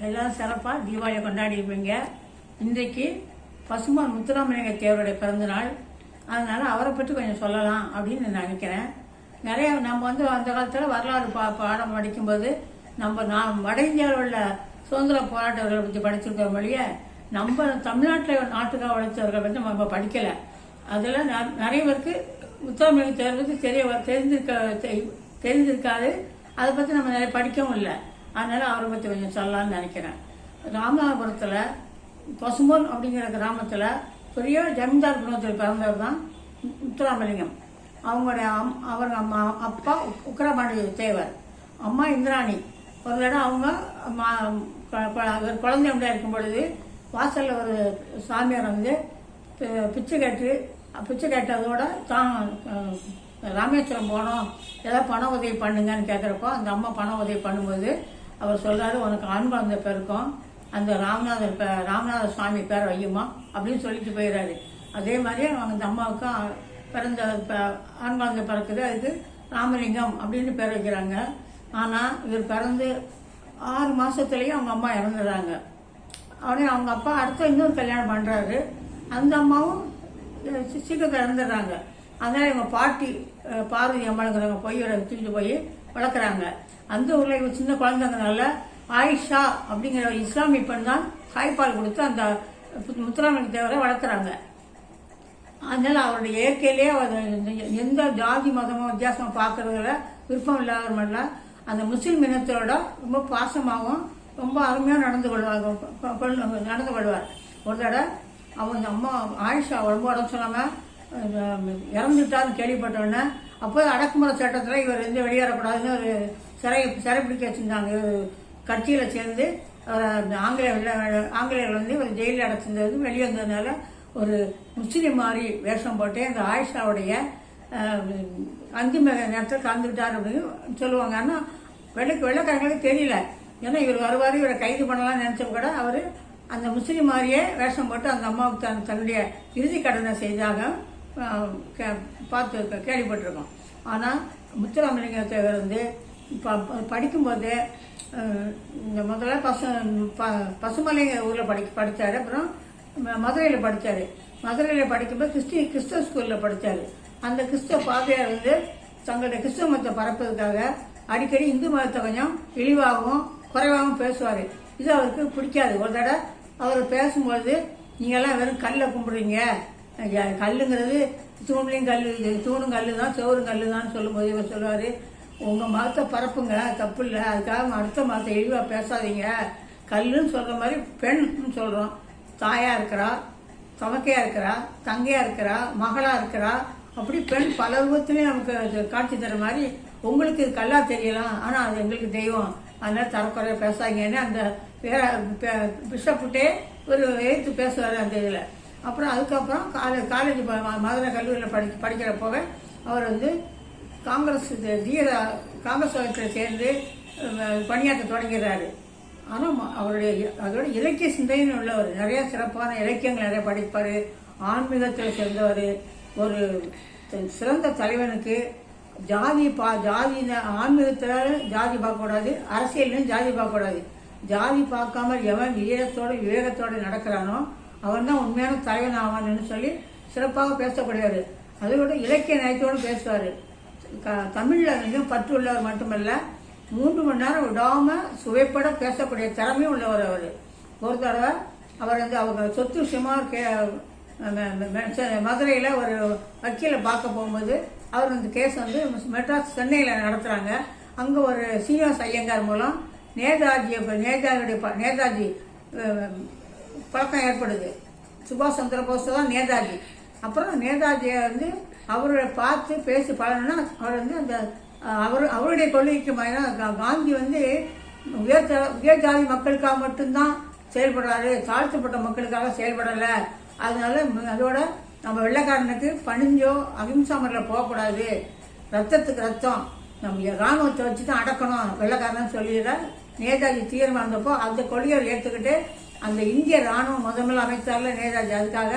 எல்லாம் சிறப்பாக தீபாவளியை கொண்டாடிப்பீங்க இன்றைக்கு பசுமான் முத்துராமலிங்க தேவருடைய பிறந்தநாள் அதனால் அவரை பற்றி கொஞ்சம் சொல்லலாம் அப்படின்னு நான் நினைக்கிறேன். நிறைய நம்ம வந்து அந்த காலத்தில் வரலாறு பா பாடம் படிக்கும்போது நம்ம நான் வட இந்தியாவில் உள்ள சுதந்திர போராட்டவர்களை பற்றி படிச்சிருக்கிற வழியே நம்ம தமிழ்நாட்டில் நாட்டுக்காக உழைச்சவர்களை பற்றி நம்ம படிக்கலை. அதில் ந- நிறைய பேருக்கு முத்துராமலிங்க தேவர் பற்றி தெரிய தெரிஞ்சிருக்க தெரிஞ்சிருக்காது அதை பற்றி நம்ம நிறைய படிக்கவும் இல்லை. அதனால ஆரம்பத்தை கொஞ்சம் சொல்லலாம்னு நினைக்கிறேன். ராமநாதபுரத்தில் பசுமோன் அப்படிங்கிற கிராமத்தில் பெரிய ஜமீன்தார் குடும்பத்தில் பிறந்தவர் தான் முத்துராமலிங்கம். அவங்களுடைய அம் அவங்க அம்மா அப்பா உக்- தேவர் அம்மா இந்திராணி. ஒரு தடவை அவங்க மா- ஒரு குழந்தை உண்டா இருக்கும் பொழுது வாசலில் ஒரு சாமியார் வந்து பிச்சை கேட்டு பிச்சை கேட்டதோட தான் ராமேஸ்வரம் போனோம். ஏதாவது பண உதவி பண்ணுங்கன்னு கேட்குறப்போ அந்த அம்மா பண உதவி பண்ணும்போது அவர் சொல்றாரு உனக்கு ஆண் குழந்தை பிறக்கும் அந்த ராமநாதர் ராமநாத சுவாமி பேர் வையுமா? அப்படின்னு சொல்லிட்டு போயிடுறாரு அதே மாதிரியே அவங்க அந்த அம்மாவுக்கும் பிறந்த ஆண் குழந்தை பிறக்குது. அதுக்கு ராமலிங்கம் அப்படின்னு பேர் வைக்கிறாங்க. ஆனால் இவர் பிறந்து ஆறு மாதத்துலேயும் அவங்க அம்மா இறந்துடுறாங்க உடனே அவங்க அப்பா அடுத்த இன்னொரு கல்யாணம் பண்ணுறாரு அந்த அம்மாவும் அஹ், சீக்கிரம் இறந்துடுறாங்க. அதனால் இவங்க பாட்டி பார்வதி அம்மாளுங்கிறவங்க போய் இவரை தூக்கிட்டு போய் வளர்க்குறாங்க. அந்த ஊரில் இவங்க சின்ன குழந்தைங்கனால ஆயிஷா அப்படிங்கிற ஒரு இஸ்லாமிய பெண் தான் தாய்ப்பால் கொடுத்து அந்த முத்துராமலிங்க தேவரை வளர்க்குறாங்க. அதனால அவருடைய இயற்கையிலேயே அவர் எந்த ஜாதி மதமோ வித்தியாசமோ பார்க்கறதுல விருப்பம் இல்லாத மட்டும் அந்த முஸ்லீம் இனத்தோட ரொம்ப பாசமாகவும் ரொம்ப அருமையாக நடந்து கொள்வாங்க நடந்து கொள்வார். ஒரு தடவை அவங்க அம்மா ஆயிஷா ரொம்ப உடம்பு சொல்லாமல் இறந்துட்டாருன்னு கேள்விப்பட்டோன்னே அப்போ அடக்குமுறை சட்டத்தில் இவர் வந்து வெளியேறக்கூடாதுன்னு ஒரு சிறை சிறைப்பிடிக்க வச்சுருந்தாங்க. கட்சியில் சேர்ந்து அவர் அந்த ஆங்கிலேய வெள்ள- வந்து ஒரு ஜெயிலில் அடைச்சிருந்தது வெளியே வந்ததுனால ஒரு முஸ்லீம் மாதிரி வேஷம் போட்டு அந்த ஆயிஷாவுடைய அந்திம நேரத்தில் கலந்துக்கிட்டார் அப்படின்னு சொல்லுவாங்க. ஆனால் வெள்ளை வெள்ளக்காரங்களுக்கு தெரியல. ஏன்னா இவர் வருவார் இவரை கைது பண்ணலாம்னு நினச்ச கூட அவர் அந்த முஸ்லீம் மாதிரியே வேஷம் போட்டு அந்த அம்மாவுக்கு தன் தன்னுடைய இறுதி கடனை செய்தாக பார்த்து கேள்விப்பட்டிருக்கோம். ஆனால் முத்துராமலிங்க தேவர் வந்து இப்போ படிக்கும்போது இந்த முதல்ல பசு ப பசுமலை ஊரில் படி படித்தார் அப்புறம் மதுரையில் படித்தார் மதுரையில் படிக்கும்போது கிறிஸ்டி கிறிஸ்தவ ஸ்கூலில் படித்தார் அந்த கிறிஸ்தவ பாதையார் வந்து தங்களுடைய கிறிஸ்தவ மதத்தை பரப்புறதுக்காக அடிக்கடி இந்து மதத்தை கொஞ்சம் இழிவாகவும் குறைவாகவும் பேசுவார். இது அவருக்கு பிடிக்காது. ஒரு தடவை அவர் பேசும்பொழுது நீங்கள்லாம் வெறும் கல்லை கும்பிடுறீங்க. கல்லுங்கிறது தூண்லையும் கல் இது தூணும் கல்லு தான் சோறும் கல்லு தான் சொல்லும்போது இவர் சொல்லுவார் உங்கள் மதத்தை பரப்புங்க தப்பு இல்லை அதுக்காக அடுத்த மதத்தை இழிவாக பேசாதீங்க. கல்லுன்னு சொல்கிற மாதிரி பெண்னு சொல்கிறோம் தாயாக இருக்கிறா தமக்கையாக இருக்கிறா தங்கையாக இருக்கிறா மகளாக இருக்கிறா. அப்படி பெண் பல ரூபத்துலேயும் நமக்கு காட்சி தர மாதிரி உங்களுக்கு இது கல்லா தெரியலாம். ஆனால் அது எங்களுக்கு தெய்வம். அதனால் தரக்குறைய பேசாதீங்கன்னு அந்த வேற பிஷப்புட்டே ஒரு எழுத்து பேசுவார் அந்த இதில். அப்புறம் அதுக்கப்புறம் காலே காலேஜ் மதுரை கல்லூரியில் படி படிக்கிறப்போ அவர் வந்து காங்கிரஸ் இது தீர காங்கிரஸ் வகுப்பில் சேர்ந்து பணியாற்ற தொடங்கிறாரு ஆனால் அவருடைய அதோட இலக்கிய சிந்தனைன்னு உள்ளவர். நிறைய சிறப்பான இலக்கியங்கள் நிறைய படிப்பார். ஆன்மீகத்தில் சேர்ந்தவர். ஒரு சிறந்த தலைவனுக்கு ஜாதி பா ஜாதி ஆன்மீகத்தில் ஜாதி பார்க்கக்கூடாது அரசியல்லையும் ஜாதி பார்க்கக்கூடாது. ஜாதி பார்க்காம எவன் வீரத்தோட விவேகத்தோடு நடக்கிறானோ அவர் தான் உண்மையான தலைவன் ஆவான்னு சொல்லி சிறப்பாக பேசக்கூடியவர். விட இலக்கிய நயத்தோடு பேசுவார். க- தமிழ்ல மிகவும் பற்று உள்ளவர் மட்டுமல்ல மூன்று மணி நேரம் விடாமல் சுவைப்பட பேசக்கூடிய திறமையும் உள்ளவர் அவர். ஒரு தடவை அவர் வந்து அவங்க சொத்து விஷயமா கே மதுரையில் ஒரு வக்கீலை பார்க்க போகும்போது அவர் வந்து கேஸ் வந்து மெட்ராஸ் சென்னையில் நடத்துகிறாங்க அங்கே ஒரு சீனிவாஸ் ஐயங்கார் மூலம் நேதாஜி நேதாஜியுடைய ப- நேதாஜி பழக்கம் ஏற்படுது. சுபாஷ் சந்திர போஸ் தான் நேதாஜி. அப்புறம் நேதாஜியை வந்து அவரை பார்த்து பேசி பழகினா அவர் வந்து அந்த அவர் அவருடைய கொள்கைக்கு மாதிரினா காந்தி வந்து உயர் உயர்ஜாதி உயர் ஜாதி மக்களுக்காக மட்டும்தான் செயல்படுறாரு. தாழ்த்தப்பட்ட மக்களுக்காக செயல்படலை. அதனால அதோட நம்ம வெள்ளைக்காரனுக்கு பணிஞ்சோ அகிம்சா முறையில் போகக்கூடாது. ரத்தத்துக்கு ரத்தம். நம்ம ராணுவத்தை வச்சு தான் அடக்கணும். வெள்ளக்காரன் சொல்லிடுற நேதாஜி தீர்மானம் இருந்தப்போ அந்த கொள்கையை ஏற்றுக்கிட்டு அந்த இந்திய ராணுவம் முதல்ல அமைச்சார்ல நேதாஜி. அதுக்காக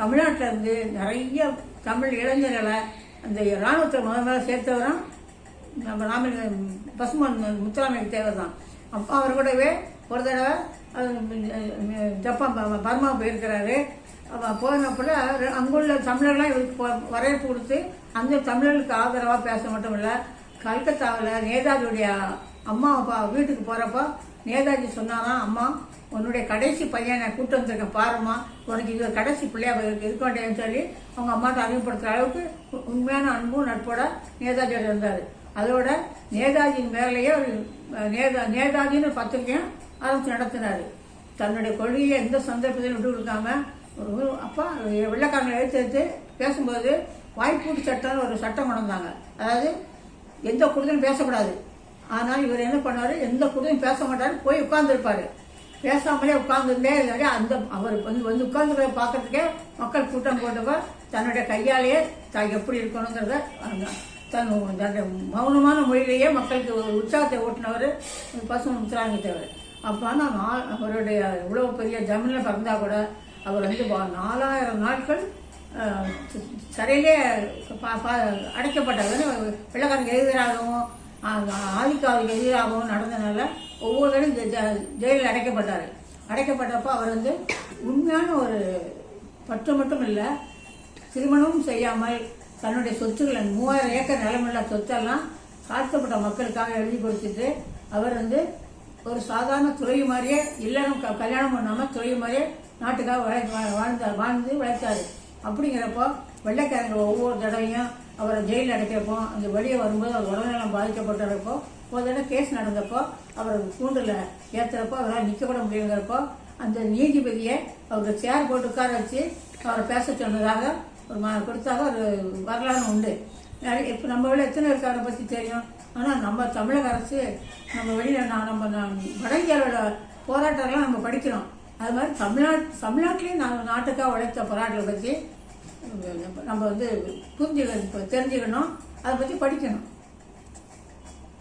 தமிழ்நாட்டில் இருந்து நிறைய தமிழ் இளைஞர்களை அந்த ராணுவத்தை முதல்ல சேர்த்தவரும் நம்ம ராம பசுமன் முத்துராமலிங்க தேவர் தான். அப்போ அவர் கூடவே ஒரு தடவை ஜப்பான் பர்மா போயிருக்கிறாரு. அப்ப போனப்பல அங்குள்ள தமிழர்லாம் இவருக்கு வரவேற்பு கொடுத்து அந்த தமிழர்களுக்கு ஆதரவாக பேச மட்டும் இல்லை கல்கத்தாவில் நேதாஜியுடைய அம்மா அப்பா வீட்டுக்கு போகிறப்போ நேதாஜி சொன்னாராம் அம்மா உன்னுடைய கடைசி பையனை கூட்டு வந்திருக்கேன் பாரும்மா. உனக்கு இது கடைசி பிள்ளையா இருக்க வேண்டியதுன்னு சொல்லி அவங்க அம்மாட்ட அறிமுகப்படுத்துற அளவுக்கு உ- உண்மையான அன்பும் நட்போட நேதாஜியோட இருந்தார் அதோட நேதாஜியின் மேலேயே ஒரு நேதா நேதாஜின்னு பத்திரிக்கையும் ஆரம்பித்து நடத்தினார். தன்னுடைய கொள்கையை எந்த சந்தர்ப்பத்திலும் விட்டு கொடுக்காம ஒரு அப்பா வெள்ளக்காரங்களை எடுத்து எடுத்து பேசும்போது வாய்ப்பூட்டு சட்டம்னு ஒரு சட்டம் கொண்டு வந்தாங்க. அதாவது எந்த குழுதையும் பேசக்கூடாது. ஆனால் இவர் என்ன பண்ணார்? எந்த குழுதையும் பேச மாட்டார் போய் உட்கார்ந்துருப்பார். பேசாமலே உட்கார்ந்துருந்தே இல்லாட்டி அந்த அவர் வந்து வந்து உட்கார்ந்து பார்க்கறதுக்கே மக்கள் கூட்டம் போட்டவர் தன்னுடைய கையாலேயே தான் எப்படி இருக்கணுங்கிறத அந்த- தன் தன்னுடைய மௌனமான மொழியிலேயே மக்களுக்கு உற்சாகத்தை ஓட்டினவர் பசங்க முத்துராமலிங்க தேவர் அப்போ ஆனால் நா- அவருடைய இவ்வளோ பெரிய ஜமீனில் பிறந்தா கூட அவர் வந்து பா- நாலாயிரம் நாட்கள் சிறையிலே பா- பா- அடைக்கப்பட்டார். வந்து வெள்ளக்காரனுக்கு ஆதிக்காவுக்கு எதிராகவும் நடந்தனால ஒவ்வொரு தடையும் ஜெயிலில் அடைக்கப்பட்டார். அடைக்கப்பட்டப்போ அவர் வந்து உண்மையான ஒரு பற்று மட்டும் இல்லை திருமணமும் செய்யாமல் தன்னுடைய சொத்துக்களை மூவாயிரம் ஏக்கர் நிலமுள்ள சொத்தெல்லாம் தாழ்த்தப்பட்ட மக்களுக்காக எழுதி கொடுத்துட்டு அவர் வந்து ஒரு சாதாரண துறை மாதிரியே இல்லைன்னு க- கல்யாணம் பண்ணாமல் துறை மாதிரியே நாட்டுக்காக உழை வா- வாழ்ந்த வாழ்ந்து உழைத்தாரு அப்படிங்கிறப்போ வெள்ளைக்காரங்க ஒவ்வொரு தடவையும் அவரை ஜெயில் அடைக்கிறப்போ அந்த வெளியே வரும்போது அவர் உடல்நலம் பாதிக்கப்பட்டிருப்போ ஒரு தடவை கேஸ் நடந்தப்போ அவர் கூண்டில் ஏற்றுறப்போ அவரால் நிற்கப்பட முடியுங்கிறப்போ அந்த நீதிபதியை அவருக்கு சேர் போட்டு உட்கார வச்சு அவரை பேச சொன்னதாக ஒரு ம கொடுத்தாக ஒரு வரலாறு உண்டு. இப்போ நம்ம விட எத்தனை பேருக்கு அவரை பற்றி தெரியும்? ஆனால் நம்ம தமிழக அரசு நம்ம வெளியில் நான் நம்ம நான் வட இந்தியாவோட போராட்டம்லாம் நம்ம படிக்கிறோம். அது மாதிரி தமிழ்நாட் தமிழ்நாட்டிலையும் நான் நாட்டுக்காக உழைத்த போராட்டத்தை பற்றி நம்ம வந்து புரிஞ்சுக்கணும் தெரிஞ்சுக்கணும் அதை பற்றி படிக்கணும்.